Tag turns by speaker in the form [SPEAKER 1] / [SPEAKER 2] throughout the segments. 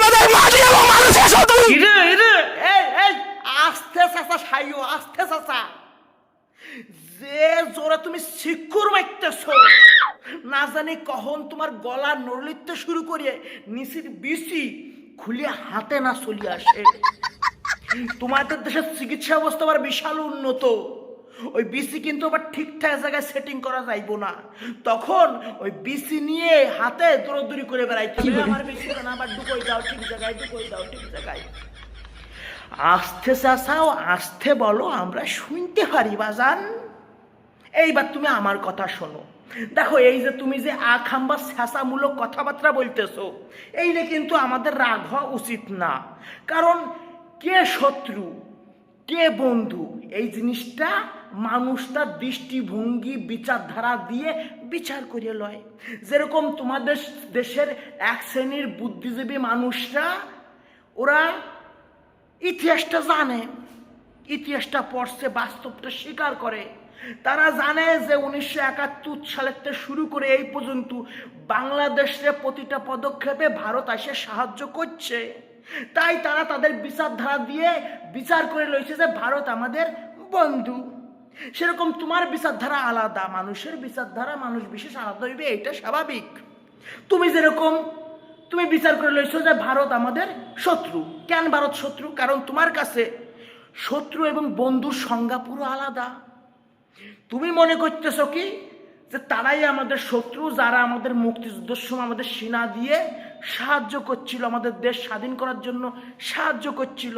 [SPEAKER 1] আমাদের মাটি এবং মানুষের শত্রু।
[SPEAKER 2] ইরে ইরে। এই এই আস্তে চাচা সাইও আস্তে চাচা। যে জোরে তুমি শিক্ষুর মারতেছ না জানি কখন তোমার গলা নড়লিতে শুরু করিয়ে নিচের বিসি খুলে হাতে না চলে আসে। তোমাদের দেশের চিকিৎসা ব্যবস্থা আবার বিশাল উন্নত। ওই বিসি কিন্তু আবার ঠিকঠাক জায়গায় সেটিং করা যাইব না। তখন ওই বিসি নিয়ে হাতে দৌড়দৌড়ি করে বেড়াইতে হবে। আমার বিসি না আবার ঢুকোই দাও ঠিক জায়গায় ঢুকোই দাও ঠিক জায়গায়। আস্তে চাচাও আস্তে বলো আমরা শুনতে পারি বাজান। এইবার তুমি আমার কথা শোনো। দেখো এই যে তুমি যে আখাম বা শেষামূলক কথাবার্তা বলতেছো এইটা কিন্তু আমাদের রাগ হওয়া উচিত না। কারণ কে শত্রু কে বন্ধু এই জিনিসটা মানুষটার দৃষ্টিভঙ্গি, বিচারধারা দিয়ে বিচার করে লয়। যেরকম তোমাদের দেশের এক শ্রেণির বুদ্ধিজীবী মানুষরা, ওরা ইতিহাসটা জানে, ইতিহাসটা পড়ছে, বাস্তবটা স্বীকার করে। তারা জানে যে উনিশশো একাত্তর সালের শুরু করে এই পর্যন্ত বাংলাদেশের প্রতিটা পদক্ষেপে ভারত এসে সাহায্য করছে। তাই তারা তাদের বিচারধারা দিয়ে বিচার করে লইছে যে ভারত আমাদের বন্ধু। সেরকম তোমার বিচারধারা আলাদা, মানুষের বিচারধারা মানুষ বিশেষ আলাদা হইবে এটা স্বাভাবিক। তুমি যেরকম, তুমি বিচার করে লইছো যে ভারত আমাদের শত্রু। কেন ভারত শত্রু? কারণ তোমার কাছে শত্রু এবং বন্ধুর সংজ্ঞা পুরো আলাদা। তুমি মনে করতেছো কি? যে তারাই আমাদের শত্রু, যারা আমাদের মুক্তিযুদ্ধের সময় আমাদের সেনা দিয়ে সাহায্য করছিল, আমাদের দেশ স্বাধীন করার জন্য সাহায্য করছিল।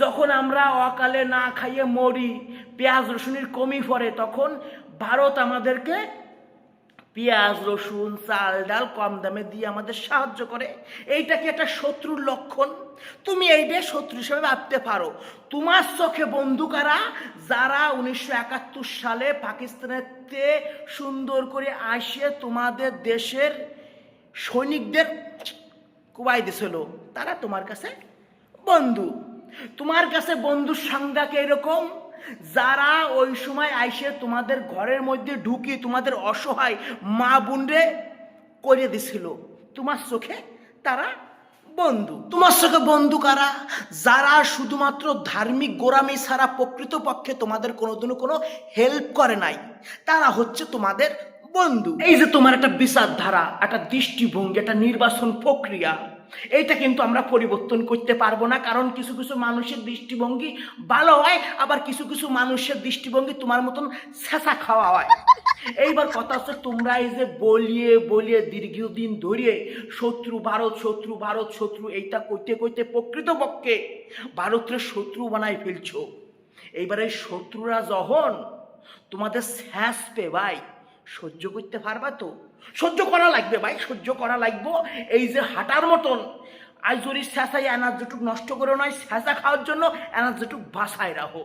[SPEAKER 2] যখন আমরা অকালে না খাইয়ে মরি, পেঁয়াজ রসুনের কমি পড়ে, তখন ভারত আমাদেরকে পেঁয়াজ রসুন, চাল, ডাল কম দামে দিয়ে আমাদের সাহায্য করে। এইটা কি একটা শত্রুর লক্ষণ? তুমি এইটা শত্রু হিসেবে ভাবতে পারো। তোমার চোখে বন্ধুকারা যারা উনিশশো একাত্তর সালে পাকিস্তানের তে সুন্দর করে আসে তোমাদের দেশের সৈনিকদের কুবাই দিছিল তারা তোমার কাছে বন্ধু। তোমার কাছে বন্ধুর সংজ্ঞাকে এরকম? যারা ওই সময় আইসে তোমাদের ঘরের মধ্যে ঢুকি তোমাদের অসহায় মা বোনরে করে দিছিল। তোমার চোখে তারা বন্ধু। তোমার চোখে বন্ধু কারা? যারা শুধুমাত্র ধার্মিক গোরামি ছাড়া প্রকৃতপক্ষে তোমাদের কোনোদিনও কোনো হেল্প করে নাই, তারা হচ্ছে তোমাদের বন্ধু। এই যে তোমার একটা বিচারধারা একটা দৃষ্টিভঙ্গি, একটা নির্বাচন প্রক্রিয়া এইটা কিন্তু আমরা পরিবর্তন করতে পারব না, কারণ কিছু কিছু মানুষের দৃষ্টিভঙ্গি ভালো হয়, আবার কিছু কিছু মানুষের দৃষ্টিভঙ্গি তোমার মতন ছেঁচা খাওয়া হয়। এইবার কথা হচ্ছে তোমরা এই যে বলিয়ে বলিয়ে দীর্ঘদিন ধরে শত্রু ভারত শত্রু ভারত, শত্রু এইটা করতে করতে প্রকৃতপক্ষে ভারতের শত্রু বানাই ফেলছো। এইবার এই শত্রুরা যখন তোমাদের শ্বাস পে ভাই সহ্য করতে পারবা তো? সহ্য করা লাগবে ভাই, সহ্য করা লাগবো। এই যে হাঁটার মতন যদি শেষাই এনার্জিটুক নষ্ট করে নয় শেষা খাওয়ার জন্য এনার্জিটুক বাসায় রাখো।